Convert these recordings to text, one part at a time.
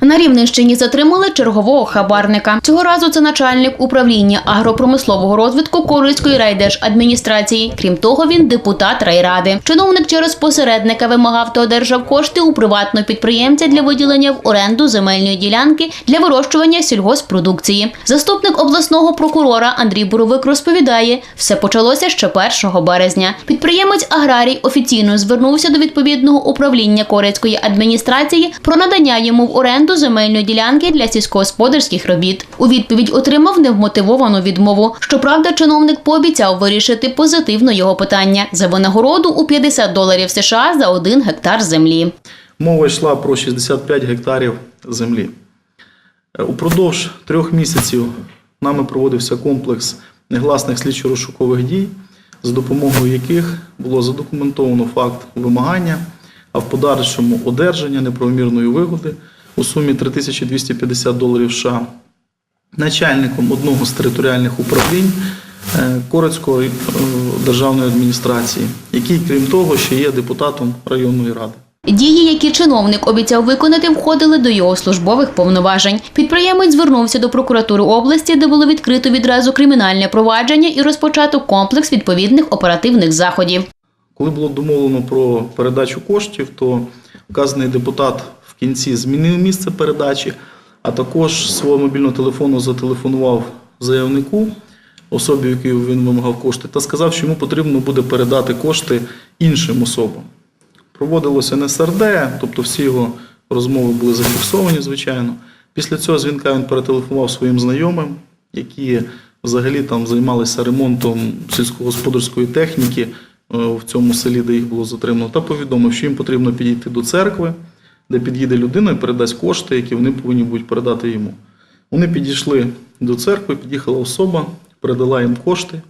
На Рівненщині затримали чергового хабарника. Цього разу це начальник управління агропромислового розвитку Корицької райдержадміністрації. Крім того, він депутат райради. Чиновник через посередника вимагав та одержав кошти у приватного підприємця для виділення в оренду земельної ділянки для вирощування сільгоспродукції. Заступник обласного прокурора Андрій Боровик розповідає, все почалося ще 1 березня. Підприємець аграрій офіційно звернувся до відповідного управління Корецької адміністрації про надання йому в оренду земельної ділянки для сільськогосподарських робіт. У відповідь отримав невмотивовану відмову. Щоправда, чиновник пообіцяв вирішити позитивно його питання за винагороду у 50 доларів США за один гектар землі. Мова йшла про 65 гектарів землі. Е, Упродовж трьох місяців нами проводився комплекс негласних слідчо-розшукових дій, за допомогою яких було задокументовано факт вимагання, а в подальшому одержання неправомірної вигоди у сумі 3250 доларів США начальником одного з територіальних управлінь е, Корецької е, державної адміністрації, який, крім того, ще є депутатом районної ради. Дії, які чиновник обіцяв виконати, входили до його службових повноважень. Підприємець звернувся до прокуратури області, де було відкрито відразу кримінальне провадження і розпочато комплекс відповідних оперативних заходів. Коли було домовлено про передачу коштів, то вказаний депутат кінці змінив місце передачі, а також свого мобільного телефону зателефонував заявнику, особі, якій він вимагав кошти, та сказав, що йому потрібно буде передати кошти іншим особам. Проводилося НСРД, тобто всі його розмови були зафіксовані, звичайно. Після цього дзвінка він перетелефонував своїм знайомим, які взагалі там займалися ремонтом сільськогосподарської техніки е, в цьому селі, де їх було затримано, та повідомив, що їм потрібно підійти до церкви, де під'їде людина і передасть кошти, які вони повинні будуть передати йому. Вони підійшли до церкви, під'їхала особа, передала їм кошти.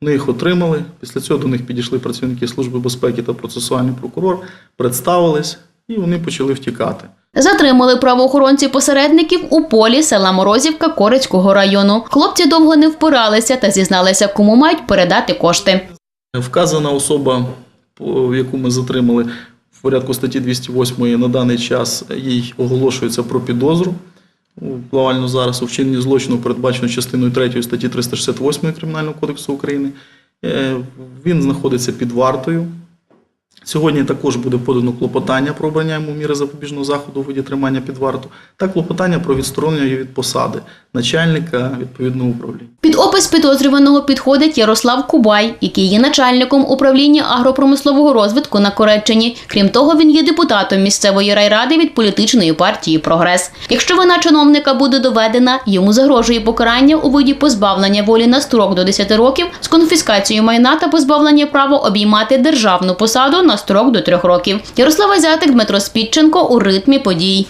Вони їх отримали. Після цього до них підійшли працівники Служби безпеки та процесуальний прокурор, представились і вони почали втікати. Затримали правоохоронці посередників у полі села Морозівка Корецького району. Хлопці довго не впиралися та зізналися, кому мають передати кошти. Вказана особа, яку ми затримали порядку статті 208 на даний час, їй оголошується про підозру. Буквально зараз у вчиненні злочину передбачено частиною 3 статті 368 Кримінального кодексу України. Е, Він знаходиться під вартою. Сьогодні також буде подано клопотання про обрання йому міри запобіжного заходу у виді тримання під варту та клопотання про відсторонення його від посади начальника відповідного управління. Під опис підозрюваного підходить Ярослав Кубай, який є начальником управління агропромислового розвитку на Кореччині. Крім того, він є депутатом місцевої райради від політичної партії Прогрес. Якщо вина чиновника буде доведена, йому загрожує покарання у виді позбавлення волі на строк до 10 років з конфіскацією майна та позбавлення права обіймати державну посаду на строк до 3 років. Ярослава Зятик, Дмитро Спідченко у ритмі подій.